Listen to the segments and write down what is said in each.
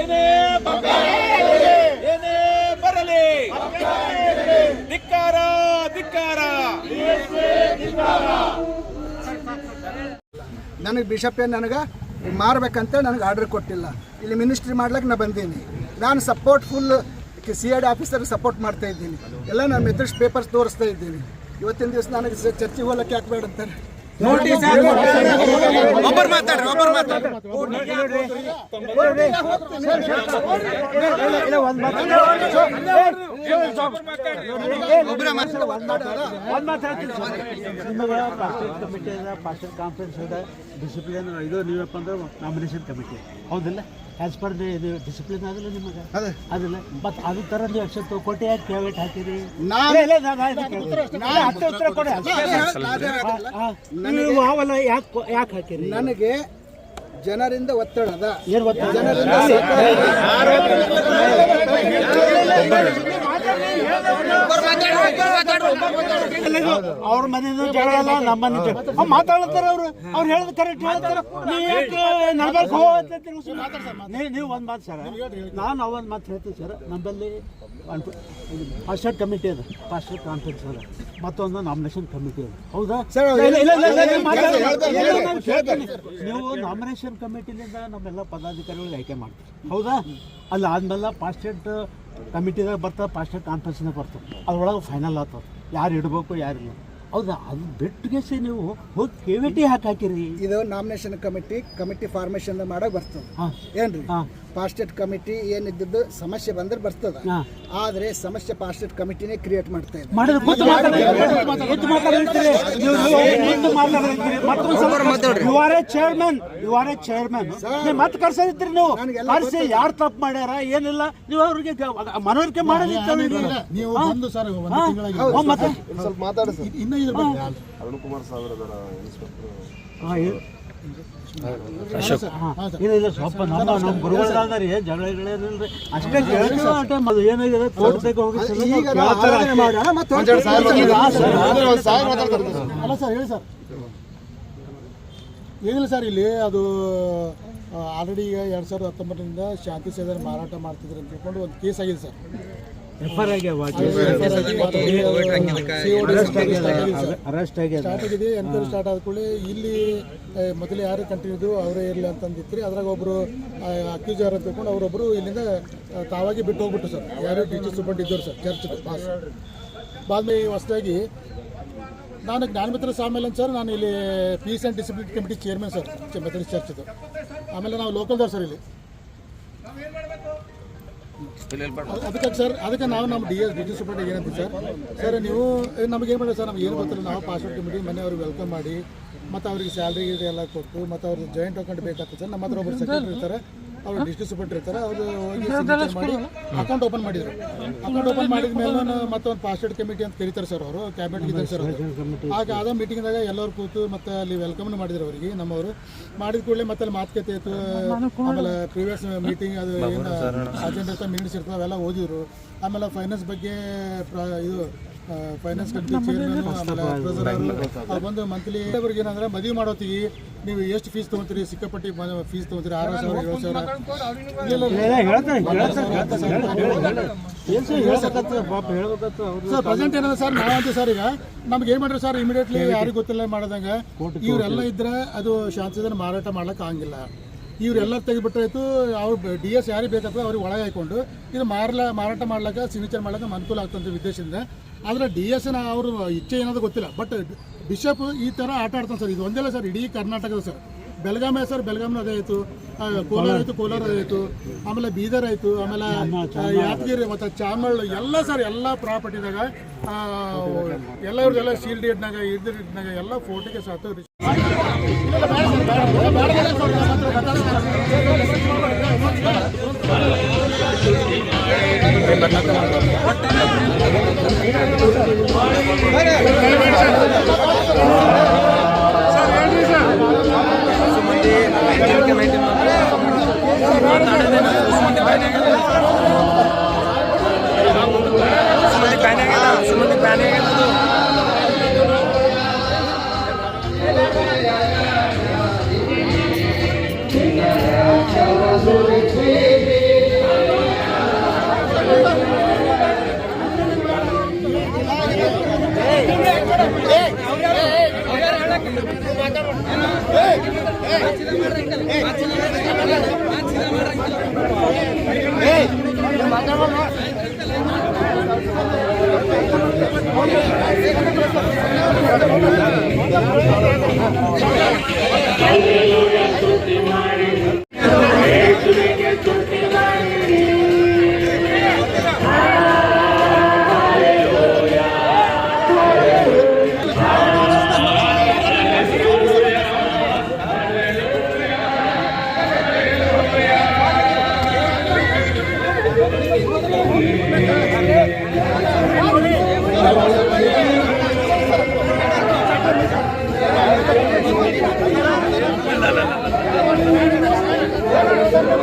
ಏನೇ ಏನೇ ಬರಲಿ ಧಿಕ್ಕಾರ ಧಿಕ್ಕಾರ ನನಗೆ ಬಿಷಪ್ ಏನು ನನಗೆ? ಮಾರ್ಬೇಕಂತ ನನಗೆ ಆರ್ಡರ್ ಕೊಟ್ಟಿಲ್ಲ. ಇಲ್ಲಿ ಮಿನಿಸ್ಟ್ರಿ ಮಾಡ್ಲಿಕ್ಕೆ ನಾ ಬಂದೀನಿ. ನಾನು support full C I D officer support ಮಾಡ್ತಾ ಇದ್ದೀನಿ. ಎಲ್ಲ ನಾನು ಮೆಥಡ್ಸ್ ಪೇಪರ್ಸ್ ತೋರಿಸ್ತಾ ಇದ್ದೀನಿ. ಇವತ್ತಿನ ದಿವಸ ನನಗೆ ಚರ್ಚೆಗೆ ಹೋಗಕ್ಕೆ ಯಾಕೆ ಬೇಡ ಅಂತಾರೆ ಕಮಿಟಿ ಕಾನ್ಫರೆನ್ಸ್ ಇದೆ ಡಿಸಿಪ್ಲಿನ್ ಇದು. ನೀವಪ್ಪ ಅಂದ್ರೆ ನಾಮಿನೇಷನ್ ಕಮಿಟಿ ಹೌದಿಲ್ಲ? ಆ್ಯಸ್ ಪರ್ ಇದು ಡಿಸಿಪ್ಲಿನ್ ಆಗಲ್ಲ ನಿಮಗೆ? ಅದಿಲ್ಲ ಮತ್ತು ಅದು ಥರ ನೀವು ಅಕ್ಷರ ಕೊಟ್ಟಿ ಯಾಕೆ ಕೇವಟ್ ಹಾಕಿರಿ? ಹತ್ತು ಉತ್ತರ ಕೊಡಿ ನೀವು ಅವಲ್ಲ ಯಾಕೆ ಯಾಕೆ ಹಾಕಿರಿ? ನನಗೆ ಜನರಿಂದ ಒತ್ತಡ ಅದ. ಏನು ಒತ್ತಡ? ಜನರಿಂದ ಅವ್ರ ಮನೇನು ಜಗಳ ಅಲ್ಲ ನಮ್ಮ ಮನೆ ಅವ್ರು ಮಾತಾಡ್ತಾರೆ ಅವರು. ಅವ್ರು ಹೇಳೋದು ಕರೆಕ್ಟ್ ಹೇಳ್ತಾರೆ ನೀವು ಯಾಕೆ ಒಂದು ಮಾತು ಸರ್. ನಾನು ಅವೊಂದು ಮಾತು ಹೇಳ್ತೀನಿ ಸರ್. ನಮ್ಮಲ್ಲಿ ಪಾಸ್ಟರ್ ಕಮಿಟಿ ಅದ. ಪಾಸ್ಟರ್ ಕಾನ್ಫರೆನ್ಸ್ ಅದ. ಮತ್ತೊಂದು ನಾಮಿನೇಷನ್ ಕಮಿಟಿ ಅದ. ಹೌದಾ. ನೀವು ನಾಮಿನೇಷನ್ ಕಮಿಟಿನಿಂದ ನಮ್ಮೆಲ್ಲ ಪದಾಧಿಕಾರಿಗಳು ಆಯ್ಕೆ ಮಾಡ್ತೀವಿ ಹೌದಾ? ಅಲ್ಲ ಆದ್ಮೇಲೆ ಪಾಸ್ಟೇಟ್ ಕಮಿಟಿದಾಗ ಬರ್ತದೆ ಪಾಸ್ಟೇಟ್ ಕಾನ್ಫರೆನ್ಸ್ನಾಗ ಬರ್ತದೆ ಅದ್ರೊಳಗೆ ಫೈನಲ್ ಆಗ್ತದೆ. ಯಾರು ಇಡಬೇಕು ಯಾರಿಲ್ಲ ಹೌದಾ? ಅದು ಬಿಟ್ಟಿಗೆ ನೀವು ಹೋಗಿ ಕೆ ವಿ ಟಿ ಹಾಕಿ ಹಾಕಿರಿ. ಇದು ನಾಮಿನೇಷನ್ ಕಮಿಟಿ ಕಮಿಟಿ ಫಾರ್ಮೇಷನ್ ಮಾಡೋಕೆ ಬರ್ತದೆ. ಹಾಂ. ಏನ್ರಿ? ಹಾಂ. ಪಾಸ್ಟೇಟ್ ಕಮಿಟಿ ಏನಿದ್ದು ಸಮಸ್ಯೆ ಬಂದ್ರೆ ಬರ್ತದ. ಆದ್ರೆ ಸಮಸ್ಯೆ ಪಾಸ್ಟೇಟ್ ಕಮಿಟಿನೇ ಕ್ರಿಯೇಟ್ ಮಾಡ್ತಾ ಇದೆ. ಯಾರು ತಪ್ಪು ಮಾಡ್ಯಾರ ಏನಿಲ್ಲ. ನೀವು ಅವ್ರಿಗೆ ಮನವರಿಕೆ ಮಾಡೋದಿತ್ತು ಇಲ್ಲ ಇಲ್ಲ ಸ್ವಲ್ಪ ನಮ್ಮ ನಮ್ಮ ಗುರುಗಳಾದ್ರಿ ಜಗಳ ಗಿಗಳಿಲ್ರಿ ಅಷ್ಟೇ ಕೇಳ್ತೀವಿ ಅಷ್ಟೇ ಅದು ಏನಾಗಿದೆ ಕೋರ್ಟ್ದಾಗ ಹೋಗಿ ಈಗ ಅಲ್ಲ ಸರ್ ಹೇಳಿ ಸರ್. ಏನಿಲ್ಲ ಸರ್ ಇಲ್ಲಿ ಅದು ಆಲ್ರೆಡಿ ಈಗ ಎರಡು ಸಾವಿರದ ಹತ್ತೊಂಬತ್ತರಿಂದ ಶಾಂತಿ ಸೇವೆ ಮಾರಾಟ ಮಾಡ್ತಿದ್ರು ಅಂತ ತಿಳ್ಕೊಂಡು ಒಂದು ಕೇಸ್ ಆಗಿದೆ ಸರ್. ಎಫ್ ಐ ಆಗ್ಯಾವ ಅರೆಸ್ಟ್ ಸ್ಟಾರ್ಟ್ ಆಗಿದೆ. ಎನ್ಕ್ವೈರಿ ಸ್ಟಾರ್ಟ್ ಆದ ಕೂಡಲೇ ಇಲ್ಲಿ ಮೊದಲು ಯಾರು ಕಂಟಿನ್ಯೂ ಅವರೇ ಇರಲಿ ಅಂತಂದಿತ್ತು ಅದ್ರಾಗ ಒಬ್ಬರು ಅಕ್ಯೂಜರ್ ಅಂತ ತಿಳ್ಕೊಂಡು ಅವರೊಬ್ಬರು ಇಲ್ಲಿಂದ ತಾವಾಗಿ ಬಿಟ್ಟು ಹೋಗ್ಬಿಟ್ಟು ಸರ್. ಯಾರು ಟೀಚರ್ ಸೂಪರ್ ಇದ್ದರು ಸರ್ ಚರ್ಚ್ ಪಾಸ್ ಬಾದ್ಮೇಲೆ ಹೊಸದಾಗಿ ನಾನು ಜ್ಞಾನಮಿತ್ರ ಸಾಮೇಲನ್ ಅಂತ ಸರ್ ನಾನು ಇಲ್ಲಿ peace and discipline committee chairman sir Methodist ಚರ್ಚ್ದು ಆಮೇಲೆ ನಾವು ಲೋಕಲ್ದವ್ರು ಸರ್ ಇಲ್ಲಿ. ಅದಕ್ಕೆ ಸರ್, ಅದಕ್ಕೆ ನಾವು ನಮ್ಮ ಡಿ ಎಸ್, ಡಿ ಟಿ ಸೂಪರ್ಟ್ ಏನಂತ ಸರ್? ಸರ್, ನೀವು ನಮ್ಗೆ ಏನು ಮಾಡಿ ಸರ್, ನಮ್ಗೆ ಏನು ಗೊತ್ತಿಲ್ಲ, ನಾವು ಪಾಸ್ಪೋರ್ಟ್ ಕಮಿಟಿ ಮನೆ ಅವ್ರಿಗೆ ವೆಲ್ಕಮ್ ಮಾಡಿ, ಮತ್ತು ಅವ್ರಿಗೆ ಸ್ಯಾಲ್ರಿ ಎಲ್ಲ ಕೊಟ್ಟು, ಮತ್ತು ಅವ್ರಿಗೆ ಜಾಯಿಂಟ್ ಅಕೌಂಟ್ ಬೇಕಾಗ್ತದೆ ಸರ್, ನಮ್ಮ ಹತ್ರ ಒಬ್ಬರು ಸೆಕ್ರೆಟರಿ ಇರ್ತಾರೆ. ಅವ್ರು ಡಿಸ್ಟ್ರಿಕ್ಟ್ ಸೂಪರ್ಟ್ ಇರ್ತಾರೆ ಅವರು ಹೋಗಿ signature ಮಾಡಿ ಅಕೌಂಟ್ ಓಪನ್ ಮಾಡಿದ್ರು. ಅಕೌಂಟ್ ಓಪನ್ ಮಾಡಿದ ಮೇಲೆ ಮತ್ತೊಂದು ಪಾಸ್ಪೋರ್ಟ್ ಕಮಿಟಿ ಅಂತ ಕರೀತಾರೆ ಸರ್ ಅವರು ಕ್ಯಾಬಿನೆಟ್ ಇದ್ದಾರೆ ಸರ್ ಅವರು. ಆಗ ಅದ ಮೀಟಿಂಗ್ದಾಗ ಎಲ್ಲರೂ ಕೂತು ಮತ್ತೆ ಅಲ್ಲಿ ವೆಲ್ಕಮ್ ಮಾಡಿದ್ರು ಅವರಿಗೆ ನಮ್ಮವರು. ಮಾಡಿದ ಕೂಡಲೇ ಮತ್ತೆ ಅಲ್ಲಿ ಮಾತುಕತೆ ಇತ್ತು ಆಮೇಲೆ ಪ್ರೀವಿಯಸ್ ಮೀಟಿಂಗ್ ಅದು ಏನು ಅಜೆಂಡಾ ಇರ್ತಾವೆ ಮಿನಿಟ್ಸ್ ಇರ್ತಾವೆ ಅವೆಲ್ಲ ಓದಿದ್ರು. ಆಮೇಲೆ ಫೈನಾನ್ಸ್ ಬಗ್ಗೆ ಪ್ರ- ಇದು ಫೈನಾನ್ಸ್ ಕಮಿಟಿ ಚೇರ್ಮನ್ ಆಮೇಲೆ ಬಂದು ಮಂತ್ಲಿ ಅವ್ರಿಗೆ ಏನಂದ್ರೆ ಮದುವೆ ಮಾಡೋತಿಗೆ ನೀವು ಎಷ್ಟು ಫೀಸ್ ತೊಗೊತೀರಿ? ಸಿಕ್ಕಾಪಟ್ಟಿ ಫೀಸ್ ತೊಗೊತೀರಿ? ಆರು ಸಾವಿರ ಏಳು ಸಾವಿರ? ಸರ್ ಪ್ರೆಸೆಂಟ್ ಏನದ ಸರ್. ನಾವು ಅಂತೀವಿ ಸರ್ ಈಗ ನಮ್ಗೆ ಏನು ಮಾಡ್ರಿ ಸರ್ ಇಮಿಡಿಯೇಟ್ಲಿ ಯಾರಿಗೂ ಗೊತ್ತಿಲ್ಲ ಮಾಡ್ದಂಗೆ. ಇವರೆಲ್ಲ ಇದ್ರೆ ಅದು ಶಾಂತಿದನ ಮಾರಾಟ ಮಾಡ್ಲಿಕ್ಕೆ ಆಗಂಗಿಲ್ಲ. ಇವರೆಲ್ಲ ತೆಗೆದುಬಿಟ್ಟಾಯ್ತು ಅವ್ರು ಡಿ ಎಸ್ ಯಾರಿಗೆ ಬೇಕಾಗ್ತದೆ ಅವ್ರಿಗೆ ಒಳಗೆ ಹಾಕೊಂಡು ಇದು ಮಾರಲ ಮಾರಾಟ ಮಾಡ್ಲಿಕ್ಕೆ ಸಿಗ್ನೇಚರ್ ಮಾಡ್ಲಿಕ್ಕೆ ಅನುಕೂಲ ಆಗ್ತಂತ ಉದ್ದೇಶದಿಂದ. ಆದರೆ ಡಿ ಎಸ್ ಅವರು ಇಚ್ಛೆ ಏನಾದ್ರು ಗೊತ್ತಿಲ್ಲ. ಬಟ್ ಬಿಷಪ್ ಈ ಥರ ಆಟ ಆಡ್ತಾನೆ ಸರ್. ಇದು ಒಂದೇ ಸರ್, ಇಡೀ ಕರ್ನಾಟಕದ ಸರ್. ಬೆಳಗಾಂ ಸರ್ ಬೆಳಗಾಂನ ಅದೇ ಕೋಲಾರ ಆಯಿತು ಕೋಲಾರ ಆಯಿತು. ಆಮೇಲೆ ಬೀದರ್ ಆಯಿತು ಆಮೇಲೆ ಯಾದಗಿರಿ ಮತ್ತು ಚಾಮಳ್ಳು ಎಲ್ಲ ಸರ್ ಎಲ್ಲ ಪ್ರಾಪರ್ಟಿದಾಗ ಎಲ್ಲರಿಗೆಲ್ಲ ಶೀಲ್ಡ್ ಇಡ್ನಾಗ ಇದ್ರ ಇಡ್ನಾಗ ಎಲ್ಲ ಫೋಟೋಗೆ ಸಾತು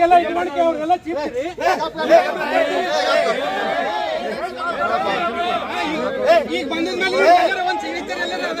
ಬಂದವರಿಗೆಲ್ಲ ಇದು ಮಾಡ್ಕೆ ಅವ್ರಿಗೆಲ್ಲ ಈಗ ಬಂದಿದ್ಮೇಲೆ ಎಲ್ಲರ ಅದ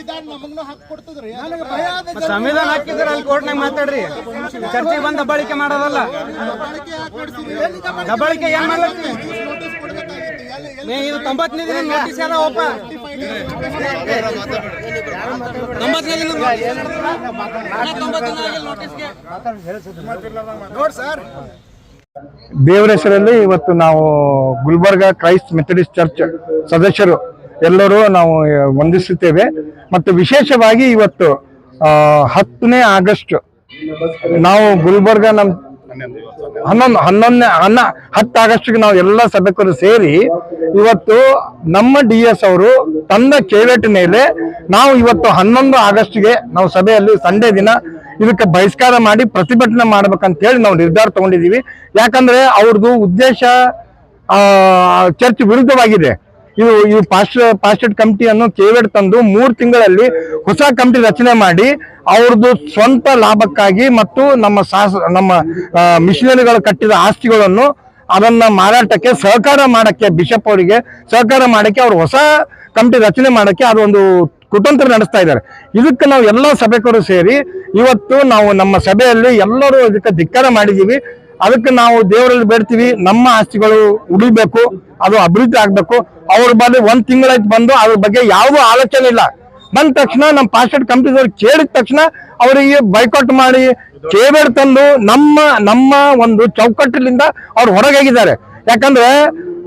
ನನಗೆ ನಮಗ್ನು ಹಕ್ಕು ಕೊಡ್ತದ್ರಿ ಭಯ. ನನಗೆ ಸಂವಿಧಾನ ಹಾಕಿದ್ರೆ ಅಲ್ಲಿ ಕೋರ್ಟ್ನಾಗ ಮಾತಾಡ್ರಿ. ಚರ್ಚೆ ಬಂದ್ ದಬ್ಬಾಳಿಕೆ ಮಾಡೋದಲ್ಲ. ದಬ್ಬಾಳಿಕೆ ಏನ್ ಮಾಡ್ಲತ್ತಿ? ನೀ ಇದು ತೊಂಬತ್ತನೇ ದಿನ ನೋಟಿಸ್ ಅದ ಓಪ ತೊಂಬತ್ತನೇ ದಿನ ನೋಟಿಸ್ಗೆ ನೋಡ್ ಸರ್. ದೇವರ ಹೆಸರಲ್ಲಿ ಇವತ್ತು ನಾವು ಗುಲ್ಬರ್ಗ ಕ್ರೈಸ್ಟ್ ಮೆಥಡಿಸ್ಟ್ ಚರ್ಚ್ ಸದಸ್ಯರು ಎಲ್ಲರೂ ನಾವು ವಂದಿಸುತ್ತೇವೆ. ಮತ್ತು ವಿಶೇಷವಾಗಿ ಇವತ್ತು ಹತ್ತನೇ ಆಗಸ್ಟ್ ನಾವು ಗುಲ್ಬರ್ಗ ನಮ್ಮ ಹನ್ನೊಂದು, ಹನ್ನೊಂದನೇ, ಹನ್ನ, ಹತ್ತು ಆಗಸ್ಟ್ಗೆ ನಾವು ಎಲ್ಲ ಸಭ್ಯಕರು ಸೇರಿ ಇವತ್ತು ನಮ್ಮ ಡಿ ಎಸ್ ಅವರು ತನ್ನ ಕೇವೆಟ್ ಮೇಲೆ ನಾವು ಇವತ್ತು ಹನ್ನೊಂದು ಆಗಸ್ಟ್ಗೆ ನಾವು ಸಭೆಯಲ್ಲಿ ಸಂಡೇ ದಿನ ಇದಕ್ಕೆ ಬಹಿಷ್ಕಾರ ಮಾಡಿ ಪ್ರತಿಭಟನೆ ಮಾಡ್ಬೇಕಂತ ಹೇಳಿ ನಾವು ನಿರ್ಧಾರ ತಗೊಂಡಿದ್ದೀವಿ. ಯಾಕಂದ್ರೆ ಅವ್ರದ್ದು ಉದ್ದೇಶ ಚರ್ಚ್ ವಿರುದ್ಧವಾಗಿದೆ. ಇದು ಇದು ಪಾಸ್ಟ್ ಪಾಸ್ಟೆಡ್ ಕಮಿಟಿಯನ್ನು ಕೇವೆಡ್ ತಂದು ಮೂರು ತಿಂಗಳಲ್ಲಿ ಹೊಸ ಕಮಿಟಿ ರಚನೆ ಮಾಡಿ ಅವ್ರದ್ದು ಸ್ವಂತ ಲಾಭಕ್ಕಾಗಿ ಮತ್ತು ನಮ್ಮ ಸಾಸ್ ನಮ್ಮ ಮಿಷನರಿಗಳು ಕಟ್ಟಿದ ಆಸ್ತಿಗಳನ್ನು ಅದನ್ನ ಮಾರಾಟಕ್ಕೆ ಸಹಕಾರ ಮಾಡಕ್ಕೆ ಬಿಷಪ್ ಅವರಿಗೆ ಸಹಕಾರ ಮಾಡಕ್ಕೆ ಅವ್ರು ಹೊಸ ಕಮಿಟಿ ರಚನೆ ಮಾಡಕ್ಕೆ ಅದೊಂದು ಕುತಂತ್ರ ನಡೆಸ್ತಾ ಇದ್ದಾರೆ. ಇದಕ್ಕೆ ನಾವು ಎಲ್ಲ ಸಭೆಕರು ಸೇರಿ ಇವತ್ತು ನಾವು ನಮ್ಮ ಸಭೆಯಲ್ಲಿ ಎಲ್ಲರೂ ಇದಕ್ಕೆ ಧಿಕ್ಕಾರ ಮಾಡಿದೀವಿ ಅದಕ್ಕೆ ನಾವು ದೇವರಲ್ಲಿ ಬೇಡ್ತೀವಿ, ನಮ್ಮ ಆಸ್ತಿಗಳು ಉಳಿಬೇಕು, ಅದು ಅಭಿವೃದ್ಧಿ ಆಗ್ಬೇಕು. ಅವ್ರ ಬಗ್ಗೆ ಒಂದ್ ತಿಂಗಳಾಯ್ತು ಬಂದು ಅದ್ರ ಬಗ್ಗೆ ಯಾವುದೂ ಆಲೋಚನೆ ಇಲ್ಲ. ಬಂದ ತಕ್ಷಣ ನಮ್ಮ ಪಾಸ್ಟೆಡ್ ಕಂಪ್ನಿದವ್ರು ಕೇಳಿದ ತಕ್ಷಣ ಅವರಿಗೆ ಬೈಕಾಟ್ ಮಾಡಿ, ಕೇಬೇಡ್ ತಂದು ನಮ್ಮ ನಮ್ಮ ಒಂದು ಚೌಕಟ್ಟಿನಿಂದ ಅವ್ರು ಹೊರಗಾಗಿದ್ದಾರೆ. ಯಾಕಂದ್ರೆ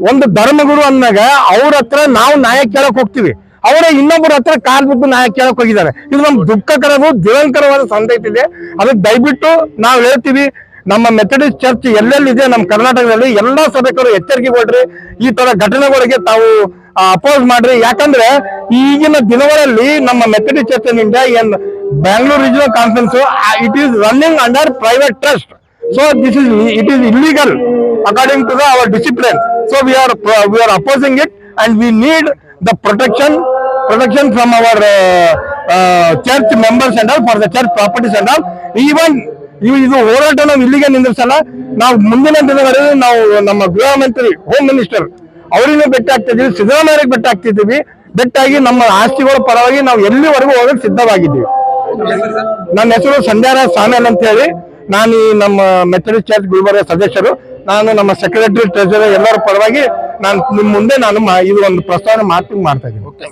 ಒಂದು ಧರ್ಮಗುರು ಅಂದಾಗ ಅವ್ರ ಹತ್ರ ನಾವು ನ್ಯಾಯ ಕೇಳಕ್ ಹೋಗ್ತೀವಿ. ಅವರೇ ಇನ್ನೊಬ್ಬರ ಹತ್ರ ಕಾಲ್ ಬಿಟ್ಟು ನ್ಯಾಯ ಕೇಳಕ್ ಹೋಗಿದ್ದಾರೆ. ಇದು ನಮ್ ದುಃಖಕರವು ದುರಂಕರವಾದ ಸಂದೇಶ ಇದೆ. ಅದಕ್ಕೆ ದಯವಿಟ್ಟು ನಾವು ಹೇಳ್ತೀವಿ ನಮ್ಮ ಮೆಥಡಿಸ್ಟ್ ಚರ್ಚ್ ಎಲ್ಲೆಲ್ಲಿದೆ? ನಮ್ಮ ಕರ್ನಾಟಕದಲ್ಲಿ ಎಲ್ಲಾ ಸಭೆಗಳು ಎಚ್ಚರಿಕೆ ಕೊಡ್ರಿ ಈ ತರ ಘಟನೆಗಳಿಗೆ ತಾವು ಅಪೋಸ್ ಮಾಡ್ರಿ. ಯಾಕಂದ್ರೆ ಈಗಿನ ದಿನಗಳಲ್ಲಿ ನಮ್ಮ Methodist church in India and Bangalore regional conference it is running under private trust so this is it is illegal according to the our discipline so we are we are opposing it and we need the protection protection from our church members and all for the church properties and all even ಇವು ಇದು ಹೋರಾಟ ನಾವು ಇಲ್ಲಿಗೆ ನಿಂದಿರ್ಸಲ್ಲ. ನಾವು ಮುಂದಿನ ದಿನಗಳಲ್ಲಿ ನಾವು ನಮ್ಮ ಗೃಹ ಮಂತ್ರಿ ಹೋಮ್ ಮಿನಿಸ್ಟರ್ ಅವರಿಗೂ ಭೇಟಿ ಆಗ್ತಿದ್ದೀವಿ ಸಿದ್ದರಾಮಯ್ಯ ಬೆಟ್ಟ ಆಗ್ತಿದ್ದೀವಿ ಬೆಟ್ಟಾಗಿ ನಮ್ಮ ಆಸ್ತಿಗಳ ಪರವಾಗಿ ನಾವು ಎಲ್ಲಿವರೆಗೂ ಹೋಗಕ್ ಸಿದ್ಧವಾಗಿದ್ದೀವಿ. ನನ್ನ ಹೆಸರು ಸಂಧ್ಯಾರಾಜ್ ಸಾಮೇಲ್ ಅಂತ ಹೇಳಿ ನಾನು ಈ ನಮ್ಮ ಮೆಥಡಿಸ್ಟ್ ಚರ್ಚ್ ಗುಲ್ಬರ್ಗ ಸದಸ್ಯರು. ನಾನು ನಮ್ಮ ಸೆಕ್ರೆಟರಿ ಟ್ರೆಜರರ್ ಎಲ್ಲರ ಪರವಾಗಿ ನಾನು ನಿಮ್ಮ ಮುಂದೆ ನಾನು ಇದು ಒಂದು ಪ್ರಸ್ತಾವನೆ ಮಾತು ಮಾಡ್ತಾ ಇದ್ದೀನಿ.